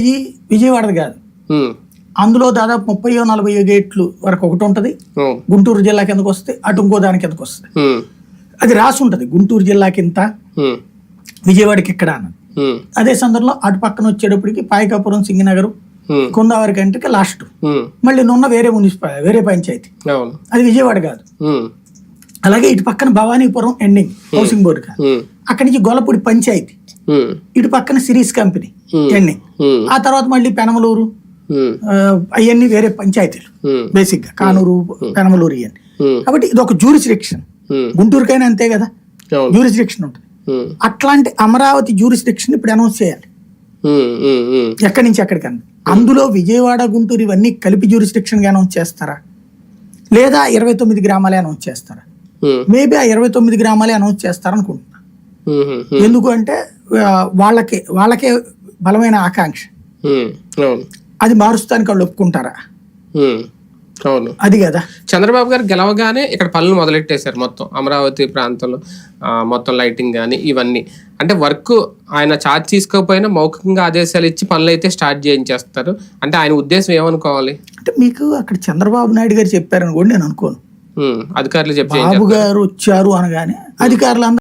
ఈ విజయవాడది కాదు. అందులో దాదాపు ముప్పై నలభై గేట్లు వరకు ఒకటి ఉంటుంది. గుంటూరు జిల్లా కిందకు వస్తే అటు ఇంకో దాని కిందకు వస్తుంది అది రాసి ఉంటుంది. గుంటూరు జిల్లాకి ఇంత ఉమ్, విజయవాడకి ఇక్కడ అన్నది. అదే సందర్భంలో అటు పక్కన వచ్చేటప్పటికి పాయకాపురం సింగనగరం కుందావరి కంటే లాస్ట్. మళ్ళీ నున్న వేరే మున్సిపల్ వేరే పంచాయతీ. అది విజయవాడ కాదు. అలాగే ఇటు పక్కన భవానీపురం ఎండింగ్ హౌసింగ్ బోర్డు కాదు. అక్కడి నుంచి గొల్లపూడి పంచాయతీ. ఇటు పక్కన సిరీస్ కంపెనీ Hmm. ఎండింగ్ ఉమ్, ఆ తర్వాత మళ్ళీ పెనమలూరు అవన్నీ వేరే పంచాయతీలు. బేసిక్గా కానూరు పెనమలూరు ఇవన్నీ కాబట్టి ఇది ఒక జూరిస్డిక్షన్ ఉమ్, గుంటూరుకైనా అంతే కదా? అవును. జూరిస్డిక్షన్ ఉంటుంది. అట్లాంటి అమరావతి జూరిస్డిక్షన్ ఇప్పుడు అనౌన్స్ చేయాలి. ఎక్కడి నుంచి ఎక్కడికన్నా అందులో విజయవాడ గుంటూరు ఇవన్నీ కలిపి జూరిస్డిక్షన్గా అనౌన్స్ చేస్తారా? లేదా ఇరవై తొమ్మిది గ్రామాలే అనౌన్స్ చేస్తారా? మేబీ ఆ ఇరవై తొమ్మిది గ్రామాలే అనౌన్స్ చేస్తారనుకుంటున్నా ఉమ్, ఉమ్, ఎందుకు అంటే ఆ, వాళ్ళకే వాళ్ళకే బలమైన ఆకాంక్ష. అది మారుస్తానికి వాళ్ళు ఒప్పుకుంటారా? అవును. అది కదా. చంద్రబాబు గారు గెలవగానే ఇక్కడ పనులు మొదలెట్టేశారు మొత్తం. అమరావతి ప్రాంతంలో మొత్తం లైటింగ్ కానీ ఇవన్నీ. అంటే వర్క్ ఆయన ఛార్జ్ తీసుకోకపోయినా మౌఖికంగా ఆదేశాలు ఇచ్చి పనులు అయితే స్టార్ట్ చేయించేస్తారు. అంటే ఆయన ఉద్దేశం ఏమనుకోవాలి? అంటే మీకు అక్కడ చంద్రబాబు నాయుడు గారు చెప్పారనుకోండి నేను అనుకోను. అధికారులు చెప్పి బాబు గారు వచ్చారు అనగానే అధికారులు